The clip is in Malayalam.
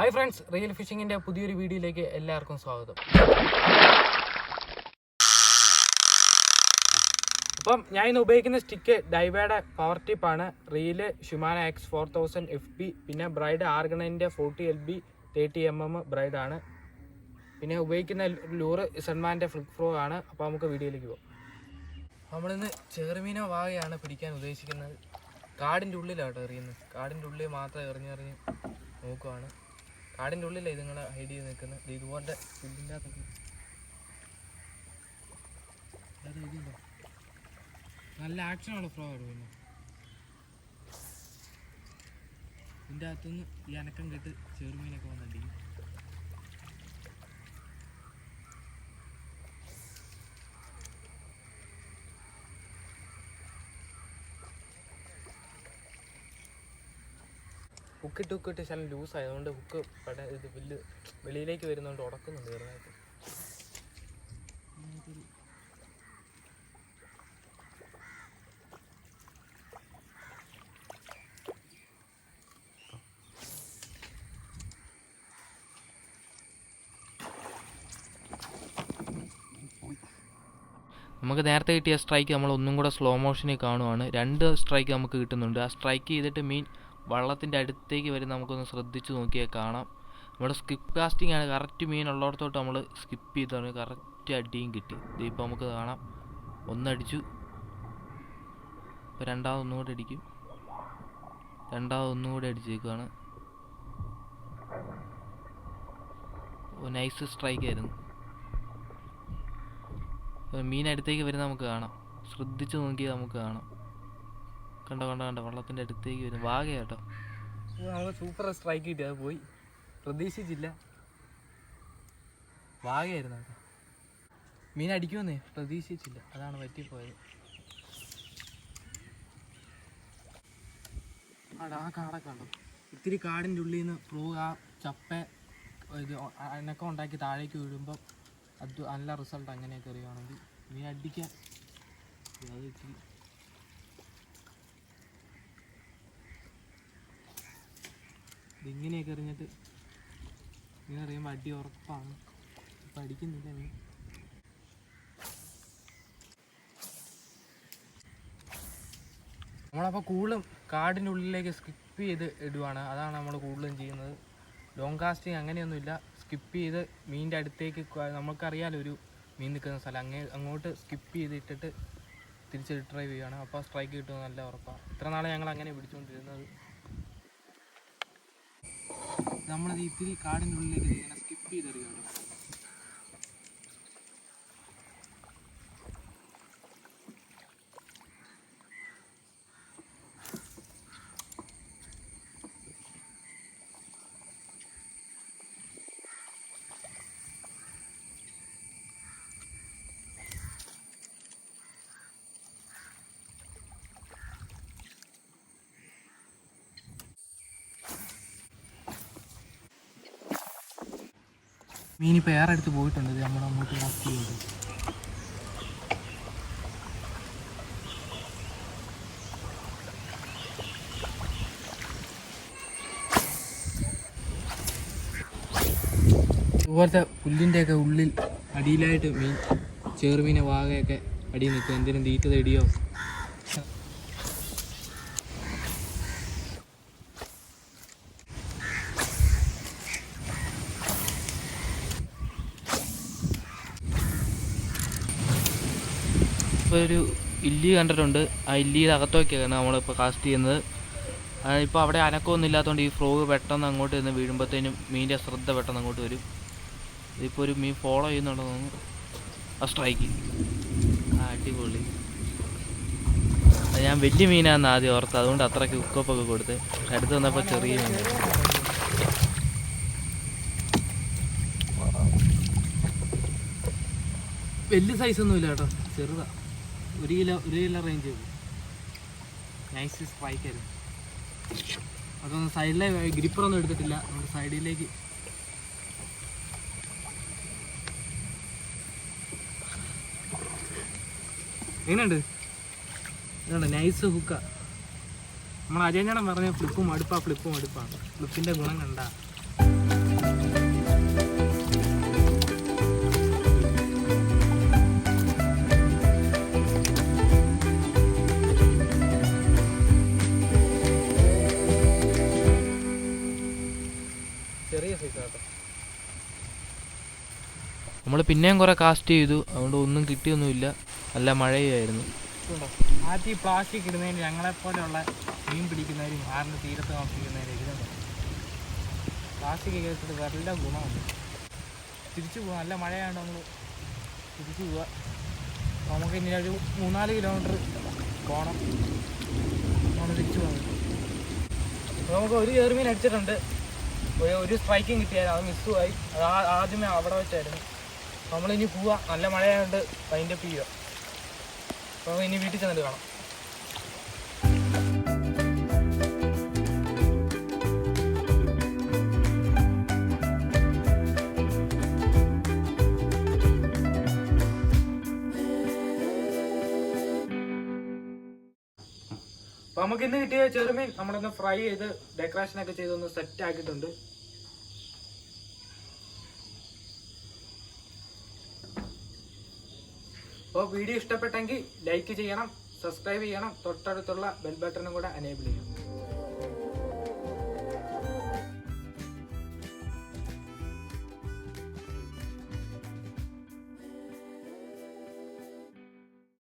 ഹായ് ഫ്രണ്ട്സ് റിയൽ ഫിഷിങ്ങിന്റെ പുതിയൊരു വീഡിയോയിലേക്ക് എല്ലാവർക്കും സ്വാഗതം. അപ്പം ഞാൻ ഇന്ന് ഉപയോഗിക്കുന്ന സ്റ്റിക്ക് ഡൈവയുടെ പവർ ടിപ്പാണ് reel Shimano X four thousand F B പിന്നെ braid ആർഗണൈന്റെ forty L B thirty M M ബ്രൈഡാണ് പിന്നെ ഉപയോഗിക്കുന്ന ലൂറ് സൺമാന്റെ ഫ്ലിപ്പ് ഫ്രോ ആണ്. അപ്പോൾ നമുക്ക് വീഡിയോയിലേക്ക് പോകാം. നമ്മളിന്ന് ചെറുമീന വാകയാണ് പിടിക്കാൻ ഉദ്ദേശിക്കുന്നത്. കാടിന്റെ ഉള്ളിലാണ് കേട്ടോ എറിയുന്നത്. കാടിന്റെ ഉള്ളിൽ മാത്രം എറിഞ്ഞെറിഞ്ഞ് നോക്കുവാണ്. കാടിന്റെ ഉള്ളിലേ ഇതുങ്ങൾ ഹൈഡ് ചെയ്ത് നിൽക്കുന്നത് ഇതുപോലെ പുല്ലിന്റെ അകത്ത്? നല്ല ആക്ഷനുള്ള ഫ്രോ പിന്നെ. ഇതിന്റെ അകത്തുനിന്ന് ഈ അനക്കം കെട്ട് ചെറുമീനൊക്കെ വന്നിട്ടിരിക്കും ഹുക്ക് ഇട്ട് ശലം ലൂസ് ആയതുകൊണ്ട് ഹുക്ക് പട ഇത് വലിയ വെളിയിലേക്ക് വരുന്നതുകൊണ്ട് ഉടക്കുന്നുണ്ട് ചെറുതായിട്ട്. നമുക്ക് നേരത്തെ കിട്ടിയ സ്ട്രൈക്ക് നമ്മൾ ഒന്നും കൂടെ സ്ലോ മോഷനിൽ കാണുവാണ്. രണ്ട് സ്ട്രൈക്ക് നമുക്ക് കിട്ടുന്നുണ്ട്. ആ സ്ട്രൈക്ക് ചെയ്തിട്ട് മീൻ വള്ളത്തിന്റെ അടുത്തേക്ക് വരെ നമുക്കൊന്ന് ശ്രദ്ധിച്ച് നോക്കിയാൽ കാണാം. നമ്മുടെ സ്കിപ്പ് കാസ്റ്റിംഗ് ആണ് കറക്റ്റ് മീൻ ഉള്ളിടത്തോട്ട് നമ്മൾ സ്കിപ്പ് ചെയ്താണ് കറക്റ്റ് അടിയും കിട്ടി. ഇതിപ്പോൾ നമുക്ക് കാണാം. ഒന്നടിച്ചു. ഇപ്പോൾ രണ്ടാമത് ഒന്നുകൂടെ അടിക്കും. രണ്ടാമത് ഒന്നുകൂടെ അടിച്ചേക്കുവാണ്. നൈസ് സ്ട്രൈക്ക് ആയിരുന്നു. മീൻ അടുത്തേക്ക് വരുന്ന നമുക്ക് കാണാം. ശ്രദ്ധിച്ച് നോക്കിയാൽ നമുക്ക് കാണാം. കണ്ടോ കണ്ട കണ്ട വള്ളത്തിന്റെ അടുത്തേക്ക് വരും നമ്മൾ സൂപ്പർ സ്ട്രൈക്ക് കിട്ടി. അത് പോയി. പ്രതീക്ഷിച്ചില്ല. വാഗയായിരുന്നു കേട്ടോ മീൻ അടിക്കുമെന്നേ പ്രതീക്ഷിച്ചില്ല. അതാണ് പറ്റിപ്പോയത്. ആടാ ആ കാടൊക്കെ കണ്ടോ? ഇത്തിരി കാടിന്റെ ഉള്ളിൽ നിന്ന് പ്രൂ ആ ചപ്പ ഇത് അനക്കം ഉണ്ടാക്കി താഴേക്ക് വീഴുമ്പോൾ അത് നല്ല റിസൾട്ട് അങ്ങനെയൊക്കെ അറിയുകയാണെങ്കിൽ മീൻ അടിക്കാൻ അത് ഇതിങ്ങനെയൊക്കെ എറിഞ്ഞിട്ട് ഇങ്ങനെ അറിയുമ്പോൾ അടി ഉറപ്പാണ്. ഇപ്പം അടിക്കുന്നില്ല നീ നമ്മളപ്പോൾ കൂടുതലും കാടിന്റെ ഉള്ളിലേക്ക് സ്കിപ്പ് ചെയ്ത് ഇടുവാണ്. അതാണ് നമ്മൾ കൂടുതലും ചെയ്യുന്നത്. ലോങ് കാസ്റ്റിംഗ് അങ്ങനെയൊന്നുമില്ല. സ്കിപ്പ് ചെയ്ത് മീനിന്റെ അടുത്തേക്ക് നമുക്കറിയാലോ ഒരു മീൻ നിൽക്കുന്ന സ്ഥലം. അങ്ങേ അങ്ങോട്ട് സ്കിപ്പ് ചെയ്തിട്ടിട്ട് തിരിച്ച് റിട്രൈവ് ചെയ്യുകയാണ് അപ്പോൾ സ്ട്രൈക്ക് കിട്ടുമെന്ന് നല്ല ഉറപ്പാണ്. ഇത്ര നാളെ ഞങ്ങൾ അങ്ങനെ പിടിച്ചുകൊണ്ടിരുന്നത് നമ്മളത് ഇത്തിരി കാടിന്റെ ഉള്ളിലേക്ക് ഇങ്ങനെ സ്കിപ്പ് മീനിപ്പോൾ ഏറെ അടുത്ത് പോയിട്ടുണ്ട്. നമ്മൾ അങ്ങോട്ട് വാക്ക് ചെയ്യുന്നത് ഇതുപോലത്തെ പുല്ലിന്റെയൊക്കെ ഉള്ളിൽ അടിയിലായിട്ട് മീൻ ചെറുമീനെ വാകയൊക്കെ അടിയിൽ നിൽക്കും എന്തെങ്കിലും തീറ്റ ഒരു ഇല്ലി കണ്ടിട്ടുണ്ട്. ആ ഇല്ലിയുടെ അകത്തൊക്കെയാണ് നമ്മളിപ്പോൾ കാസ്റ്റ് ചെയ്യുന്നത്. ഇപ്പോൾ അവിടെ അനക്കമൊന്നും ഇല്ലാത്തതുകൊണ്ട് ഈ ഫ്രോഗ് പെട്ടെന്ന് അങ്ങോട്ട് നിന്ന് വീഴുമ്പോഴത്തേനും മീനിന്റെ ശ്രദ്ധ പെട്ടെന്ന് അങ്ങോട്ട് വരും. ഇതിപ്പോൾ ഒരു മീൻ ഫോളോ ചെയ്യുന്നുണ്ടെന്ന് തോന്നുന്നു. ആ സ്ട്രൈക്ക് അടിപൊളി. ഞാൻ വലിയ മീനാന്ന് ആദ്യം ഓർത്ത് അതുകൊണ്ട് അത്രയ്ക്ക് ഉക്കപ്പൊക്കെ കൊടുത്ത്. അടുത്ത് വന്നപ്പോൾ ചെറിയ മീൻ. വലിയ സൈസൊന്നും ഇല്ല കേട്ടോ. ചെറുതാ. ഒരു കിലോ ഒരു കിലോ റേഞ്ച് നൈസ് സ്ട്രൈക്ക് ആയിരുന്നു. അതൊന്ന് സൈഡിലെ ഗ്രിപ്പറൊന്നും എടുത്തിട്ടില്ല. നമ്മുടെ സൈഡിലേക്ക് എങ്ങനെയുണ്ട്? ഇതുണ്ട് നൈസ് ഹുക്ക നമ്മൾ അജയഞ്ഞാടൻ പറഞ്ഞ ഫ്ലിപ്പും അടുപ്പാ ഫ്ലിപ്പും അടുപ്പാണ് ഫ്ലിപ്പിന്റെ ഗുണം കണ്ട. നമ്മൾ പിന്നെയും കുറേ കാസ്റ്റ് ചെയ്തു. അതുകൊണ്ട് ഒന്നും കിട്ടിയൊന്നുമില്ല. നല്ല മഴയായിരുന്നു. ആദ്യം പ്ലാസ്റ്റിക് ഇടുന്നതിന് ഞങ്ങളെപ്പോലെയുള്ള മീൻ പിടിക്കുന്നവരും ആറിന് തീരത്ത് താമസിക്കുന്നവരും ഇതുണ്ടോ? പ്ലാസ്റ്റിക് ഒക്കെ ഇട്ടിട്ട് വല്ല ഗുണമുണ്ട്. തിരിച്ചു പോകാം നല്ല മഴയാണ്ട് നമ്മൾ തിരിച്ചു പോവുക നമുക്ക് ഇനി ഒരു മൂന്നാൽ കിലോമീറ്റർ പോകണം നമ്മൾ തിരിച്ചു പോകാം നമുക്ക് ഒരു ചെറുമീൻ അടിച്ചിട്ടുണ്ട്. ഒരു സ്ട്രൈക്കും കിട്ടിയായിരുന്നു. അത് മിസ്സുമായി അത് ആദ്യമേ അവിടെ വെച്ചായിരുന്നു. നമ്മളിനി പോവാ. നല്ല മഴയായതുകൊണ്ട് അതിന്റെ ചെയ്യുക അപ്പോൾ ഇനി വീട്ടിൽ ചെന്നിട്ട് കാണാം. നമുക്ക് ഇന്ന് കിട്ടിയ ചെറുമീൻ നമ്മളൊന്ന് ഫ്രൈ ചെയ്ത് ഡെക്കറേഷൻ ഒക്കെ ചെയ്തൊന്ന് സെറ്റ് ആക്കിയിട്ടുണ്ട് അപ്പോൾ വീഡിയോ ഇഷ്ടപ്പെട്ടെങ്കിൽ ലൈക്ക് ചെയ്യണം സബ്സ്ക്രൈബ് ചെയ്യണം തൊട്ടടുത്തുള്ള ബെൽ ബട്ടണും കൂടെ അനേബിൾ ചെയ്യണം.